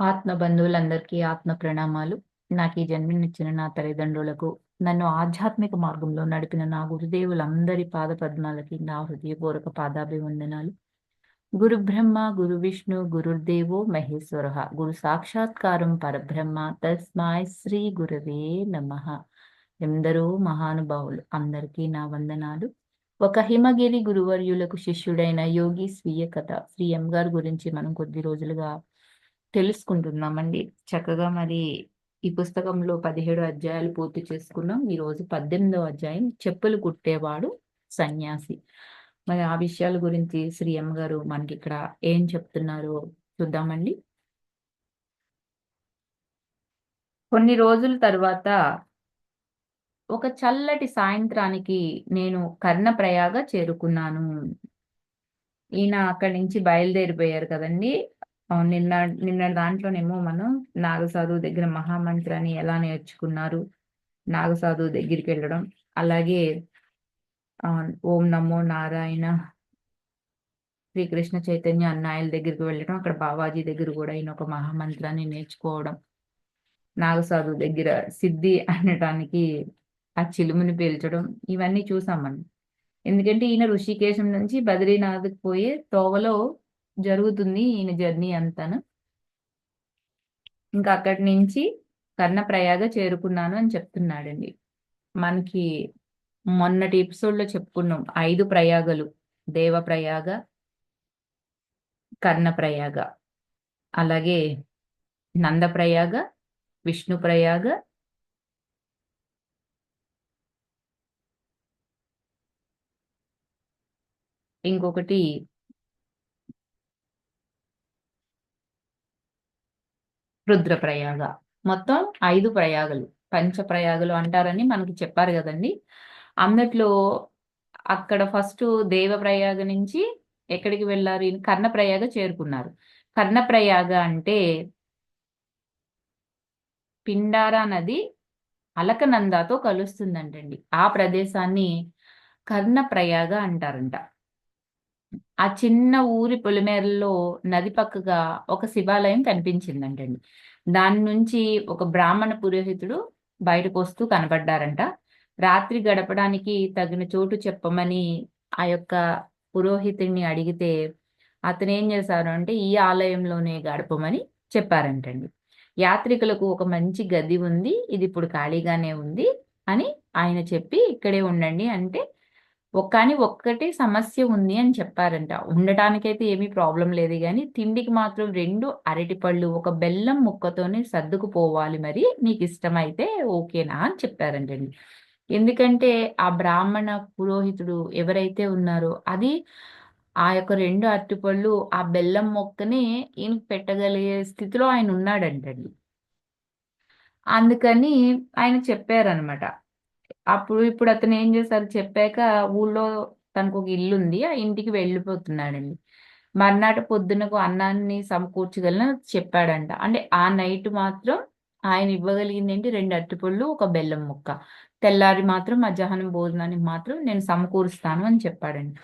ఆత్మ బంధువులందరికీ ఆత్మ ప్రణామాలు. నాకు ఈ జన్మనిచ్చిన నా తల్లిదండ్రులకు నన్ను ఆధ్యాత్మిక మార్గంలో నడిపిన నా గురుదేవులందరి పాద పద్మాలకి నా హృదయపూర్వక పాదాభివందనాలు. గురు బ్రహ్మ గురు విష్ణు గురుదేవో మహేశ్వర. గురు సాక్షాత్కారం పరబ్రహ్మ. తస్మాయ్ శ్రీ గురువే నమ. ఎందరో మహానుభావులు అందరికీ నా వందనాలు. ఒక హిమగిరి గురువర్యులకు శిష్యుడైన యోగి స్వీయ కథ. శ్రీ ఎం గారి గురించి మనం కొద్ది రోజులుగా తెలుసుకుంటున్నామండి. చక్కగా మరి ఈ పుస్తకంలో పదిహేడు అధ్యాయాలు పూర్తి చేసుకున్నాం. ఈ రోజు పద్దెనిమిదవ అధ్యాయం చెప్పులు కుట్టేవాడు సన్యాసి. మరి ఆ విషయాల గురించి శ్రీ ఎం గారు మనకి ఇక్కడ ఏం చెప్తున్నారో చూద్దామండి. కొన్ని రోజుల తర్వాత ఒక చల్లటి సాయంత్రానికి నేను కర్ణప్రయాగ చేరుకున్నాను. ఈయన అక్కడి నుంచి బయలుదేరిపోయారు కదండి. నిన్న నిన్న దాంట్లోనేమో మనం నాగసాధు దగ్గర మహామంత్రాన్ని ఎలా నేర్చుకున్నారు నాగసాధు దగ్గరికి వెళ్ళడం అలాగే ఓం నమో నారాయణ శ్రీకృష్ణ చైతన్య అన్నాయల దగ్గరికి వెళ్ళడం అక్కడ బాబాజీ దగ్గర కూడా ఈయన ఒక మహామంత్రాన్ని నేర్చుకోవడం నాగసాధు దగ్గర సిద్ధి అనడానికి ఆ చిలుముని పీల్చడం ఇవన్నీ చూసాం మనం. ఎందుకంటే ఈయన ఋషికేశం నుంచి బద్రీనాథ్కి పోయే తోవలో జరుగుతుంది ఈయన జర్నీ అంతాను. ఇంకా అక్కడి నుంచి కర్ణప్రయాగ చేరుకున్నాను అని చెప్తున్నాడండి. మనకి మొన్నటి ఎపిసోడ్లో చెప్పుకున్నాం ఐదు ప్రయాగలు దేవప్రయాగ కర్ణప్రయాగ అలాగే నందప్రయాగ విష్ణుప్రయాగ ఇంకొకటి రుద్ర ప్రయాగ మొత్తం ఐదు ప్రయాగలు. పంచ ప్రయాగలు అంటారని మనకి చెప్పారు కదండి. అందుట్లో అక్కడ ఫస్ట్ దేవ ప్రయాగ నుంచి ఎక్కడికి వెళ్ళారు? కర్ణప్రయాగ చేరుకున్నారు. కర్ణప్రయాగ అంటే పిండారా నది అలకనందాతో కలుస్తుందంటండి. ఆ ప్రదేశాన్ని కర్ణప్రయాగ అంటారంట. ఆ చిన్న ఊరి పొలిమేరలో నది పక్కగా ఒక శివాలయం కనిపించిందంటండి. దాని నుంచి ఒక బ్రాహ్మణ పురోహితుడు బయటకు వస్తూ కనబడ్డారంట. రాత్రి గడపడానికి తగిన చోటు చెప్పమని ఆ యొక్క పురోహితుడిని అడిగితే అతను ఏం చేశారు అంటే ఈ ఆలయంలోనే గడపమని చెప్పారంటండి. యాత్రికులకు ఒక మంచి గది ఉంది ఇది ఇప్పుడు ఖాళీగానే ఉంది అని ఆయన చెప్పి ఇక్కడే ఉండండి అంటే కానీ ఒక్కటే సమస్య ఉంది అని చెప్పారంట. ఉండటానికైతే ఏమీ ప్రాబ్లం లేదు కానీ తిండికి మాత్రం రెండు అరటిపళ్ళు ఒక బెల్లం ముక్కతోనే సర్దుకుపోవాలి మరి నీకు ఇష్టమైతే ఓకేనా అని చెప్పారంటండి. ఎందుకంటే ఆ బ్రాహ్మణ పురోహితుడు ఎవరైతే ఉన్నారో అది ఆ యొక్క రెండు అరటిపళ్ళు ఆ బెల్లం మొక్కని ఈయన పెట్టగలిగే స్థితిలో ఆయన ఉన్నాడంటండి. అందుకని ఆయన చెప్పారనమాట అప్పుడు ఇప్పుడు అతను ఏం చేశారు? చెప్పాక ఊళ్ళో తనకు ఒక ఇల్లు ఉంది. ఆ ఇంటికి వెళ్ళిపోతున్నాడండి. మర్నాటి పొద్దునకు అన్నాన్ని సమకూర్చగలన చెప్పాడంట. అంటే ఆ నైట్ మాత్రం ఆయన ఇవ్వగలిగింది ఏంటి? రెండు అరటిపళ్ళు ఒక బెల్లం ముక్క. తెల్లారి మాత్రం మధ్యాహ్నం భోజనానికి మాత్రం నేను సమకూరుస్తాను అని చెప్పాడండి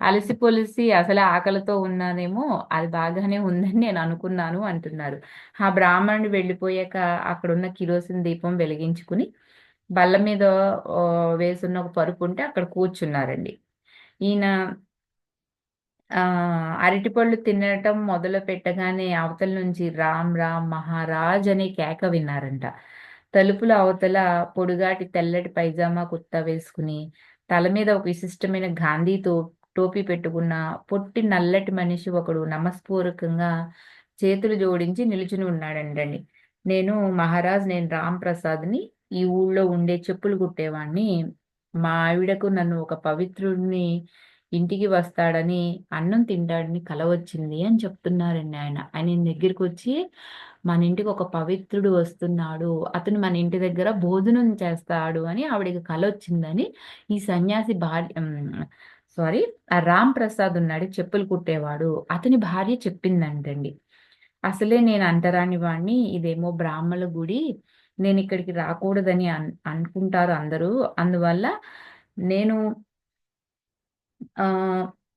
అలసి పొలిసి అసలు ఆకలితో ఉన్నానేమో అది బాగానే ఉందని నేను అనుకున్నాను అంటున్నారు. ఆ బ్రాహ్మణుడు వెళ్ళిపోయాక అక్కడున్న కిరోసిన్ దీపం వెలిగించుకుని బల్ల మీద వేసున్న ఒక పరుపు ఉంటే అక్కడ కూర్చున్నారండి. ఈయన అరటిపళ్ళు తినటం మొదలు పెట్టగానే అవతల నుంచి రామ్ రామ్ మహారాజ్ అనే కేక విన్నారంట. తలుపుల అవతల పొడుగాటి తెల్లటి పైజామా కుర్తా వేసుకుని తల మీద ఒక విశిష్టమైన గాంధీతో టోపీ పెట్టుకున్న పొట్టి నల్లటి మనిషి ఒకడు నమస్పూర్వకంగా చేతులు జోడించి నిలుచుని ఉన్నాడండి నేను మహారాజ్ నేను రామ్ ప్రసాద్ని ఈ ఊళ్ళో ఉండే చెప్పులు కుట్టేవాణ్ణి. మా ఆవిడకు నన్ను ఒక పవిత్రుడిని ఇంటికి వస్తాడని అన్నం తింటాడని కల వచ్చింది అని చెప్తున్నారండి ఆయన. ఆయన దగ్గరికి వచ్చి మన ఇంటికి ఒక పవిత్రుడు వస్తున్నాడు. అతను మన ఇంటి దగ్గర భోజనం చేస్తాడు అని ఆవిడకి కల వచ్చిందని ఈ సన్యాసి భార్య సారీ ఆ రామ్ ప్రసాద్ ఉన్నాడు చెప్పులు కుట్టేవాడు. అతని భార్య చెప్పిందంటండి. అసలే నేను అంటరాని వాడిని ఇదేమో బ్రాహ్మణ గుడి. నేను ఇక్కడికి రాకూడదని అన్ అనుకుంటారు అందరూ అందువల్ల నేను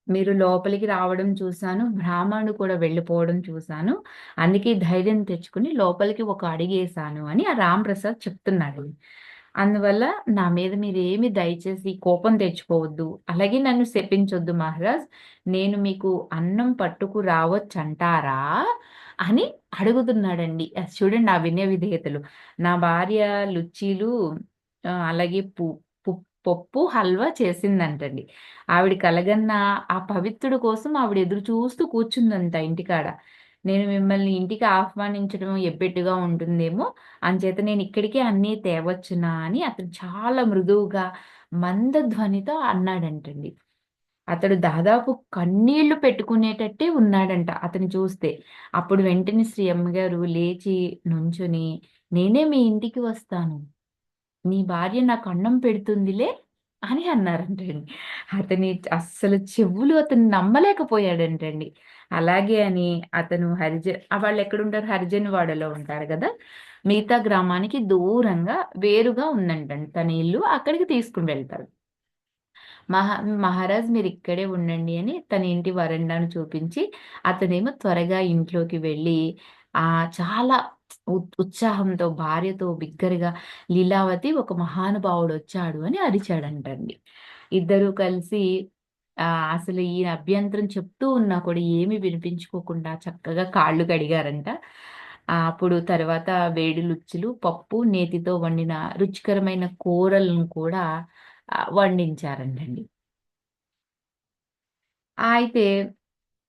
మీరు లోపలికి రావడం చూశాను. బ్రాహ్మణుడు కూడా వెళ్ళిపోవడం చూశాను. అందుకే ధైర్యం తెచ్చుకుని లోపలికి ఒక అడిగేశాను అని ఆ రాంప్రసాద్ చెప్తున్నాడు. అందువల్ల నా మీద మీరేమి దయచేసి కోపం తెచ్చుకోవద్దు. అలాగే నన్ను శపించొద్దు మహారాజ్. నేను మీకు అన్నం పట్టుకు రావచ్చంటారా? అని అడుగుతున్నాడండి. చూడండి ఆ వినయ విధేయతలు. నా భార్య లుచ్చీలు అలాగే పు పప్పు, హల్వా చేసిందంటండి. ఆవిడ కలగన్న ఆ పవిత్రుడు కోసం ఆవిడ ఎదురు చూస్తూ కూర్చుందంట ఇంటికాడ. నేను మిమ్మల్ని ఇంటికి ఆహ్వానించడం ఎబ్బెట్టుగా ఉంటుందేమో, అంచేత నేను ఇక్కడికే అన్నీ తేవచ్చునా అని అతను చాలా మృదువుగా, మంద ధ్వనితో అన్నాడంటండి. అతడు దాదాపు కన్నీళ్ళు పెట్టుకునేటట్టే ఉన్నాడంట అతను చూస్తే. అప్పుడు వెంటనే శ్రీ అమ్మగారు లేచి నుంచుని "నేనే మీ ఇంటికి వస్తాను. నీ భార్య నాకు అన్నం పెడుతుందిలే" అని అన్నారంటండి. అతని అస్సలు చెవులు అతను నమ్మలేకపోయాడంటండి. అలాగే అని అతను హరిజ హరిజన్ వాడలో ఉంటారు కదా మిగతా గ్రామానికి దూరంగా వేరుగా ఉందంటండి తన ఇల్లు. అక్కడికి తీసుకుని వెళ్తారు. మహా మహారాజ్ మీరు ఇక్కడే ఉండండి అని తన ఇంటి వరండాను చూపించి, అతనేమో త్వరగా ఇంట్లోకి వెళ్ళి ఆ చాలా ఉ ఉత్సాహంతో భార్యతో బిగ్గరగా లీలావతి ఒక మహానుభావుడు వచ్చాడు అని అరిచాడంటండి. ఇద్దరూ కలిసి అసలు ఈయన అభ్యంతరం చెప్తూ ఉన్నా కూడా ఏమి వినిపించుకోకుండా చక్కగా కాళ్ళు కడిగారంట. అప్పుడు తర్వాత వేడి లుచ్చులు, పప్పు, నేతితో వండిన రుచికరమైన కూరలను కూడా వండించారంటండి. అయితే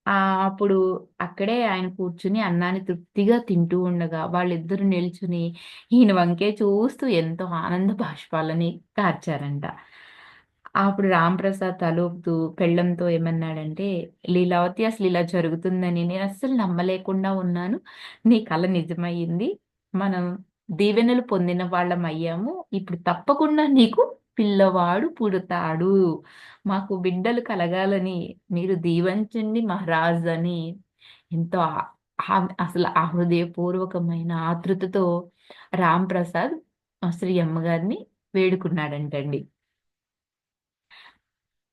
అప్పుడు అక్కడే ఆయన కూర్చుని అన్నాన్ని తృప్తిగా తింటూ ఉండగా వాళ్ళిద్దరూ నిల్చుని ఈయన వంకే చూస్తూ ఎంతో ఆనంద బాష్పాలని కార్చారంట. అప్పుడు రాంప్రసాద్ తలూపుతూ పెళ్ళంతో ఏమన్నాడంటే, "లీలావతి అసలు ఇలా జరుగుతుందని నేను అస్సలు నమ్మలేకుండా ఉన్నాను. నీ కల నిజమయ్యింది మనం దీవెనలు పొందిన వాళ్ళం అయ్యాము ఇప్పుడు తప్పకుండా నీకు పిల్లవాడు పుడతాడు. మాకు బిడ్డలు కలగాలని మీరు దీవించండి మహారాజ్" అని ఎంతో అసలు ఆ హృదయపూర్వకమైన ఆతృతతో రాంప్రసాద్ ప్రసాద్ శ్రీ అమ్మగారిని వేడుకున్నాడంటండి.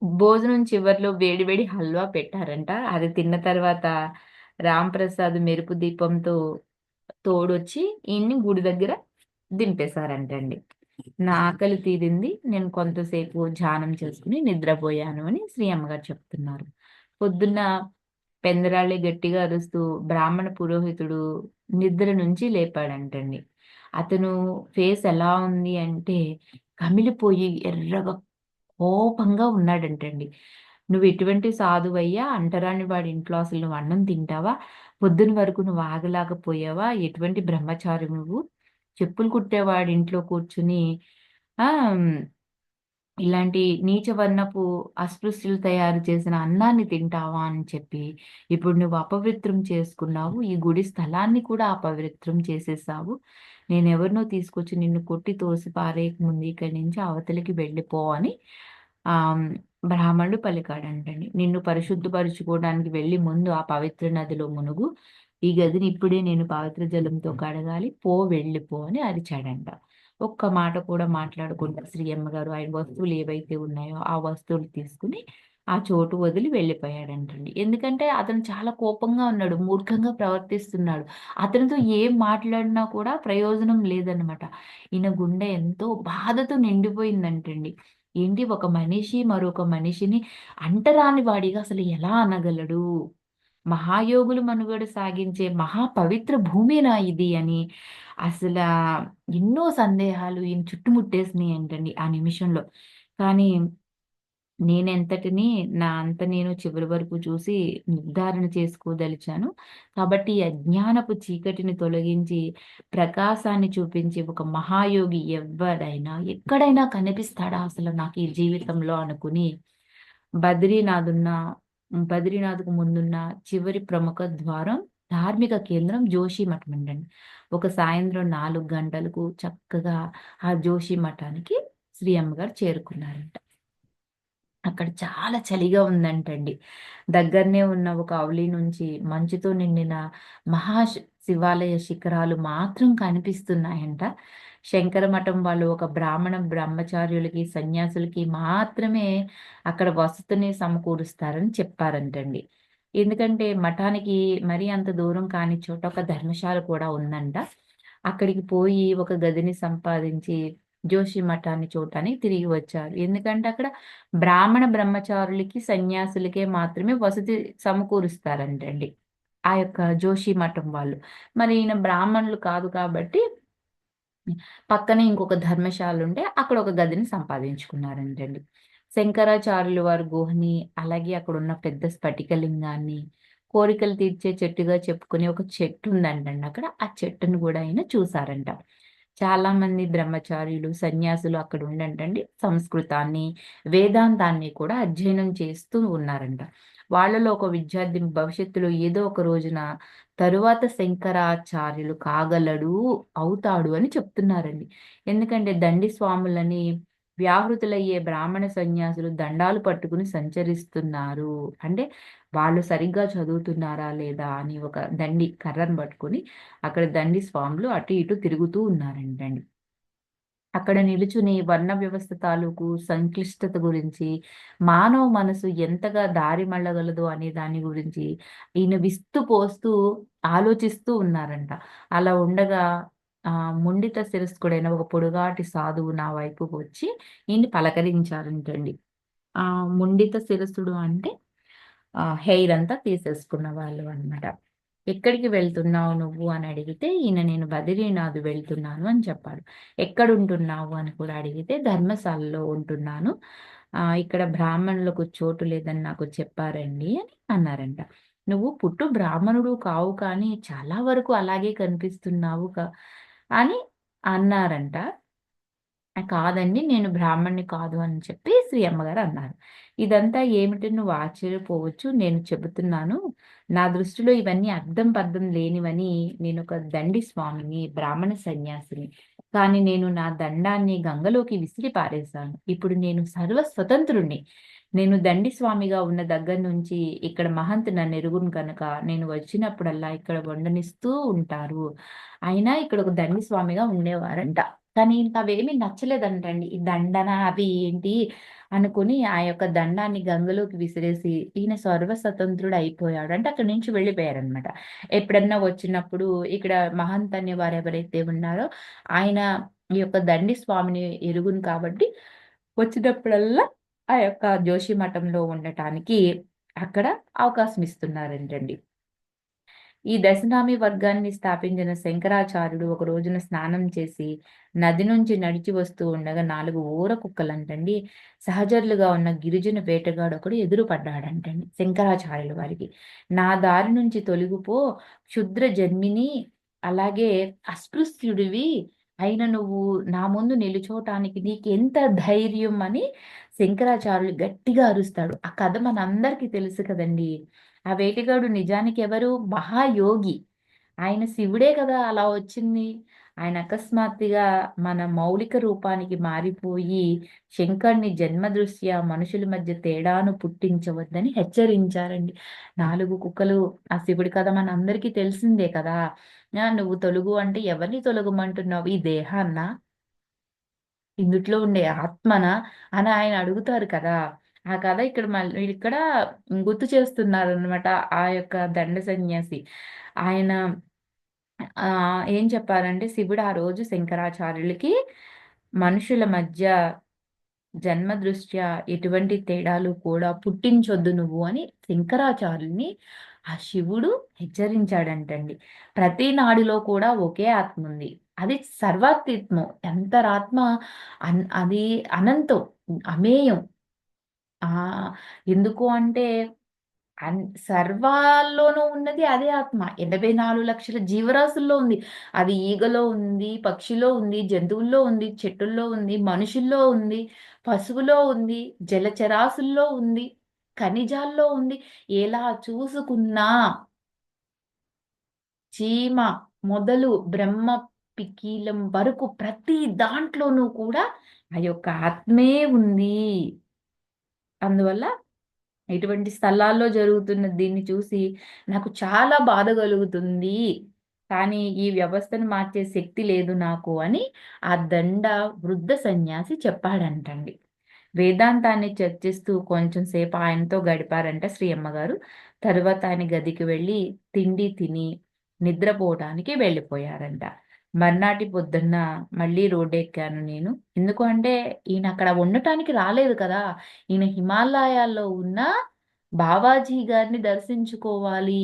భోజనం చివరిలో వేడి వేడి హల్వా పెట్టారంట. అది తిన్న తర్వాత రాంప్రసాద్ మెరుపు దీపంతో తోడొచ్చి ఈయన్ని గుడి దగ్గర దింపేశారంటండి. నా ఆకలి తీరింది. నేను కొంతసేపు ధ్యానం చేసుకుని నిద్రపోయాను అని శ్రీ అమ్మగారు చెప్తున్నారు. పొద్దున్న పెందరాళ్ళే గట్టిగా అరుస్తూ బ్రాహ్మణ పురోహితుడు నిద్ర నుంచి లేపాడంటండి. అతను ఫేస్ ఎలా ఉంది అంటే కమిలిపోయి ఎర్రగా కోపంగా ఉన్నాడంటండి. "నువ్వు ఎటువంటి సాధువయ్యా? అంటరాని వాడి ఇంట్లో అసలు నువ్వు అన్నం తింటావా? పొద్దున వరకు నువ్వు ఆగలేకపోయావా? ఎటువంటి బ్రహ్మచారి నువ్వు? చెప్పులు కుట్టేవాడి ఇంట్లో కూర్చుని ఆ ఇలాంటి నీచ వర్ణపు అస్పృశ్యులు తయారు చేసిన అన్నాన్ని తింటావా?" అని చెప్పి, "ఇప్పుడు నువ్వు అపవిత్రం చేసుకున్నావు. ఈ గుడి స్థలాన్ని కూడా అపవిత్రం చేసేసావు. నేను ఎవరినో తీసుకొచ్చి నిన్ను కొట్టి తోసి పారేయక ముందు ఇక్కడి నుంచి అవతలికి వెళ్ళిపో" అని బ్రాహ్మణుడు పలికాడంటండి. "నిన్ను పరిశుద్ధపరుచుకోవడానికి వెళ్ళి ముందు ఆ పవిత్ర నదిలో మునుగు. ఈ గదిని ఇప్పుడే నేను పవిత్ర జలంతో కడగాలి. పో వెళ్ళిపో" అని అరిచాడంట. ఒక్క మాట కూడా మాట్లాడకుండా శ్రీ అమ్మగారు ఆయన వస్తువులు ఏవైతే ఉన్నాయో ఆ వస్తువులు తీసుకొని ఆ చోటు వదిలి వెళ్ళిపోయాడంటండి. ఎందుకంటే అతను చాలా కోపంగా ఉన్నాడు. మూర్ఖంగా ప్రవర్తిస్తున్నాడు. అతనితో ఏం మాట్లాడినా కూడా ప్రయోజనం లేదనమాట. ఈయన గుండె ఎంతో బాధతో నిండిపోయిందంటండి. ఏంటి ఒక మనిషి మరొక మనిషిని అంటరాని వాడిగా అసలు ఎలా అనగలడు? మహాయోగులు మనుగడ సాగించే మహా పవిత్ర భూమేనా ఇది అని అసలా ఎన్నో సందేహాలు ఈయన చుట్టుముట్టేసినాయంటండి ఆ నిమిషంలో. కానీ నేనెంతటిని నా అంత నేను చివరి వరకు చూసి నిర్ధారణ చేసుకోదలిచాను. కాబట్టి అజ్ఞానపు చీకటిని తొలగించి, ప్రకాశాన్ని చూపించి ఒక మహాయోగి ఎవ్వడైనా, ఎక్కడైనా కనిపిస్తాడా అసలు నాకు ఈ జీవితంలో అనుకుని, బద్రీనాథున్న బద్రీనాథ్‌కు ముందున్న చివరి ప్రముఖ ద్వారం ధార్మిక కేంద్రం జోషి మఠం అండి ఒక సాయంత్రం నాలుగు గంటలకు చక్కగా ఆ జోషి మఠానికి శ్రీ అమ్మగారు చేరుకున్నారంట. అక్కడ చాలా చలిగా ఉందంటండి. దగ్గరనే ఉన్న ఒక అవలి నుంచి మంచుతో నిండిన మహా శివాలయ శిఖరాలు మాత్రం కనిపిస్తున్నాయంట. శంకర మఠం వాళ్ళు ఒక బ్రాహ్మణ బ్రహ్మచార్యులకి, సన్యాసులకి మాత్రమే అక్కడ వసతిని సమకూరుస్తారని చెప్పారంటండి. ఎందుకంటే మఠానికి మరీ అంత దూరం కాని చోట ఒక ధర్మశాల కూడా ఉందంట. అక్కడికి పోయి ఒక గదిని సంపాదించి జోషి మఠాన్ని చూడటానికి తిరిగి వచ్చారు. ఎందుకంటే అక్కడ బ్రాహ్మణ బ్రహ్మచారులకి, సన్యాసులకే మాత్రమే వసతి సమకూరుస్తారంటండి. ఆ యొక్క జోషి మఠం వాళ్ళు. మరి ఈయన బ్రాహ్మణులు కాదు కాబట్టి పక్కనే ఇంకొక ధర్మశాల ఉంటే అక్కడ ఒక గదిని సంపాదించుకున్నారంటండి. శంకరాచార్యులు వారి గుహని, అలాగే అక్కడ ఉన్న పెద్ద స్ఫటికలింగాన్ని, కోరికలు తీర్చే చెట్టుగా చెప్పుకునే ఒక చెట్టు ఉందంటండి అక్కడ. ఆ చెట్టును కూడా ఆయన చూసారంట. చాలా మంది బ్రహ్మచారులు, సన్యాసులు అక్కడ ఉండంటండి సంస్కృతాన్ని, వేదాంతాన్ని కూడా అధ్యయనం చేస్తూ ఉన్నారంట. వాళ్ళలో ఒక విద్యార్థి భవిష్యత్తులో ఏదో ఒక రోజున తరువాత శంకరాచార్యులు కాగలడు, అవుతాడు అని చెప్తున్నారండి. ఎందుకంటే దండి స్వాములని వ్యాహృతులయ్యే బ్రాహ్మణ సన్యాసులు దండాలు పట్టుకుని సంచరిస్తున్నారు. అంటే వాళ్ళు సరిగ్గా చదువుతున్నారా లేదా అని ఒక దండి కర్రను పట్టుకొని అక్కడ దండి స్వాములు అటు ఇటు తిరుగుతూ ఉన్నారంటండి. అక్కడ నిలుచుని వర్ణ వ్యవస్థ తాలూకు సంక్లిష్టత గురించి, మానవ మనసు ఎంతగా దారి మళ్ళగలదు అనే దాని గురించి ఈయన విస్తు పోస్తూ ఆలోచిస్తూ ఉన్నారంట. అలా ఉండగా ఆ ముండిత శిరస్కుడైన ఒక పొడుగాటి సాధువు నా వైపుకు వచ్చి ఈయన్ని పలకరించారంటండి. ఆ ముండిత శిరస్సుడు అంటే హెయిర్ అంతా తీసేసుకున్న వాళ్ళు అన్నమాట. "ఎక్కడికి వెళ్తున్నావు నువ్వు?" అని అడిగితే ఈయన "నేను బదరీనాథ్ వెళ్తున్నాను" అని చెప్పాడు. "ఎక్కడుంటున్నావు?" అని కూడా అడిగితే "ధర్మశాలలో ఉంటున్నాను. ఆ ఇక్కడ బ్రాహ్మణులకు చోటు లేదని నాకు చెప్పారండి" అని అన్నారంట. "నువ్వు పుట్టు బ్రాహ్మణుడు కావు కానీ చాలా వరకు అలాగే కనిపిస్తున్నావు అని అన్నారంట. కాదండి. నేను బ్రాహ్మణ్ణి కాదు అని చెప్పి శ్రీ అమ్మగారు అన్నారు. ఇదంతా ఏమిటి నువ్వు ఆశ్చర్యపోవచ్చు. నేను చెబుతున్నాను. నా దృష్టిలో ఇవన్నీ అర్థం పర్థం లేనివని నేను ఒక దండి స్వామిని, బ్రాహ్మణ సన్యాసిని. కానీ నేను నా దండాన్ని గంగలోకి విసిరి పారేశాను. ఇప్పుడు నేను సర్వ స్వతంత్రుడిని. నేను దండి స్వామిగా ఉన్న దగ్గర నుంచి ఇక్కడ మహంత్ నన్ను ఎరుగును కనుక నేను వచ్చినప్పుడల్లా ఇక్కడ వండనిస్తూ ఉంటారు. అయినా ఇక్కడ ఒక దండి స్వామిగా ఉండేవారంట. కానీ ఇంకవేమీ నచ్చలేదంటండి. ఈ దండన అవి ఏంటి అనుకుని ఆ యొక్క దండాన్ని గంగలోకి విసిరేసి ఈయన సర్వ అయిపోయాడు అంటే అక్కడి నుంచి వెళ్ళిపోయారనమాట. ఎప్పుడన్నా వచ్చినప్పుడు ఇక్కడ మహంత్ అనే వారు ఎవరైతే ఉన్నారో ఆయన ఈ యొక్క దండి స్వామిని ఎరుగును కాబట్టి వచ్చినప్పుడల్లా ఆ యొక్క జోషి మఠంలో ఉండటానికి అక్కడ అవకాశం ఇస్తున్నారంటండి. ఈ దశనామి వర్గాన్ని స్థాపించిన శంకరాచార్యుడు ఒక రోజున స్నానం చేసి నది నుంచి నడిచి వస్తూ ఉండగా నాలుగు ఊర కుక్కలంటండి సహచరులుగా ఉన్న గిరిజన వేటగాడు ఒకడు ఎదురుపడ్డాడంటండి శంకరాచార్యుల వారికి. "నా దారి నుంచి తొలగిపో క్షుద్ర జన్మిని అలాగే అస్పృశ్యుడివి అయిన నువ్వు నా ముందు నిలుచోటానికి నీకెంత ధైర్యం" అని శంకరాచార్యులు గట్టిగా అరుస్తాడు. ఆ కథ మనందరికీ తెలుసు కదండీ! ఆ వేటగాడు నిజానికి ఎవరు? మహాయోగి. ఆయన శివుడే కదా అలా వచ్చింది. ఆయన అకస్మాత్తుగా మన మౌలిక రూపానికి మారిపోయి శంకర్ని జన్మదృష్ట్యా మనుషుల మధ్య తేడాను పుట్టించవద్దని హెచ్చరించారండి. నాలుగు కుక్కలు ఆ శివుడి కథ మన అందరికీ తెలిసిందే కదా! నువ్వు తొలుగు అంటే ఎవరిని తొలగమంటున్నావు? ఈ దేహాన్నా? ఇందుట్లో ఉండే ఆత్మన అని ఆయన అడుగుతారు కదా! ఆ కథ ఇక్కడ మళ్ళీ ఇక్కడ గుర్తు చేస్తున్నారు అనమాట ఆ యొక్క దండ సన్యాసి. ఆయన ఆ ఏం చెప్పారంటే శివుడు ఆ రోజు శంకరాచార్యులకి మనుషుల మధ్య జన్మ దృష్ట్యా ఎటువంటి తేడాలు కూడా పుట్టించొద్దు నువ్వు అని శంకరాచార్యుల్ని ఆ శివుడు హెచ్చరించాడంటండి. ప్రతి నాడిలో కూడా ఒకే ఆత్మ ఉంది. అది సర్వాతీత్వం అంతరాత్మ అన్ అది అనంతం, అమేయం. ఆ! ఎందుకు అంటే అన్ సర్వాల్లోనూ ఉన్నది అదే ఆత్మ. 84,00,000 జీవరాశుల్లో ఉంది. అది ఈగలో ఉంది, పక్షిలో ఉంది, జంతువుల్లో ఉంది, చెట్టుల్లో ఉంది, మనుషుల్లో ఉంది, పశువులో ఉంది, జలచరాశుల్లో ఉంది, ఖనిజాల్లో ఉంది. ఎలా చూసుకున్నా చీమ మొదలు బ్రహ్మ పికీలం వరకు ప్రతి దాంట్లోనూ కూడా ఆ యొక్క ఆత్మే ఉంది. అందువల్ల ఇటువంటి స్థలాల్లో జరుగుతున్న దీన్ని చూసి నాకు చాలా బాధ కలుగుతుంది. కానీ ఈ వ్యవస్థను మార్చే శక్తి లేదు నాకు అని ఆ దండ వృద్ధ సన్యాసి చెప్పాడంటండి. వేదాంతాన్ని చర్చిస్తూ కొంచెం సేపు ఆయనతో గడిపారంట శ్రీ అమ్మగారు తర్వాత ఆయన గదికి వెళ్ళి తిండి తిని నిద్రపోవడానికి వెళ్ళిపోయారంట. మర్నాటి పొద్దున్న మళ్ళీ రోడ్డు ఎక్కాను నేను. ఎందుకు అంటే ఈయన అక్కడ ఉండటానికి రాలేదు కదా. ఈయన హిమాలయాల్లో ఉన్న బావాజీ గారిని దర్శించుకోవాలి.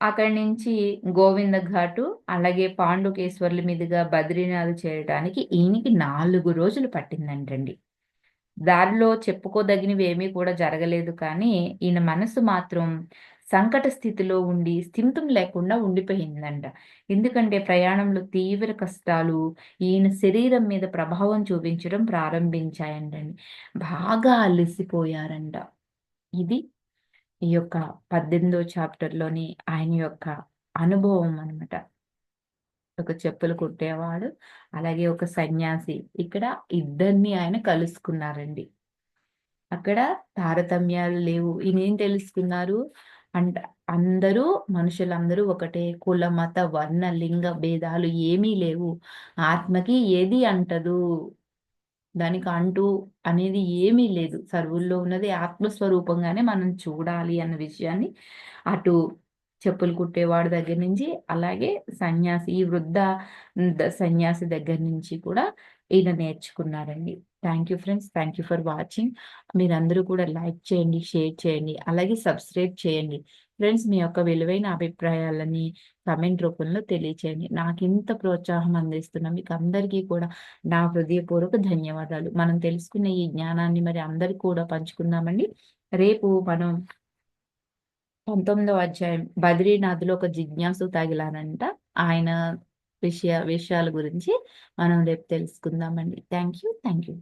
అక్కడి నుంచి గోవింద ఘాటు అలాగే పాండుకేశ్వర్ల మీదుగా బద్రీనాథ్ చేరడానికి ఈయనకి నాలుగు రోజులు పట్టిందంటండి. దారిలో చెప్పుకోదగినవి ఏమీ కూడా జరగలేదు కానీ ఈయన మనసు మాత్రం సంకట స్థితిలో ఉండి స్థిమితం లేకుండా ఉండిపోయిందంట. ఎందుకంటే ప్రయాణంలో తీవ్ర కష్టాలు ఈయన శరీరం మీద ప్రభావం చూపించడం ప్రారంభించాయంటండి. బాగా అలసిపోయారంట. ఇది ఈ యొక్క పద్దెనిమిదో చాప్టర్లోని ఆయన యొక్క అనుభవం అనమాట ఒక చెప్పులు కుట్టేవాడు అలాగే ఒక సన్యాసి. ఇక్కడ ఇద్దరిని ఆయన కలుసుకున్నారండి. అక్కడ తారతమ్యాలు లేవు. ఈయన ఏం తెలుసుకున్నారు? అంట అందరూ మనుషులందరూ ఒకటే. కుల మత వర్ణ లింగ భేదాలు ఏమీ లేవు. ఆత్మకి ఏది అంటదు? దానికి అంటూ అనేది ఏమీ లేదు. సర్వుల్లో ఉన్నది ఆత్మస్వరూపంగానే మనం చూడాలి అన్న విషయాన్ని అటు చెప్పులు కుట్టేవాడి దగ్గర నుంచి అలాగే సన్యాసి ఈ వృద్ధ సన్యాసి దగ్గర నుంచి కూడా ఈయన నేర్చుకున్నారండి. Thank you friends thank you for watching మీరందరూ కూడా లైక్ చేయండి షేర్ చేయండి అలాగే సబ్స్క్రైబ్ చేయండి. ఫ్రెండ్స్ మీ యొక్క విలువైన అభిప్రాయాలని కమెంట్ రూపంలో తెలియచేయండి. నాకు ఇంత ప్రోత్సాహం అందిస్తున్న మీకు అందరికీ కూడా నా హృదయపూర్వక ధన్యవాదాలు. మనం తెలుసుకున్న ఈ జ్ఞానాన్ని మరి అందరికి కూడా పంచుకుందామండి. రేపు మనం పంతొమ్మిదవ అధ్యాయం బద్రీనాథ్లో ఒక జిజ్ఞాసు తగిలానంట ఆయన విషయ విషయాల గురించి మనం రేపు తెలుసుకుందామండి. Thank you thank you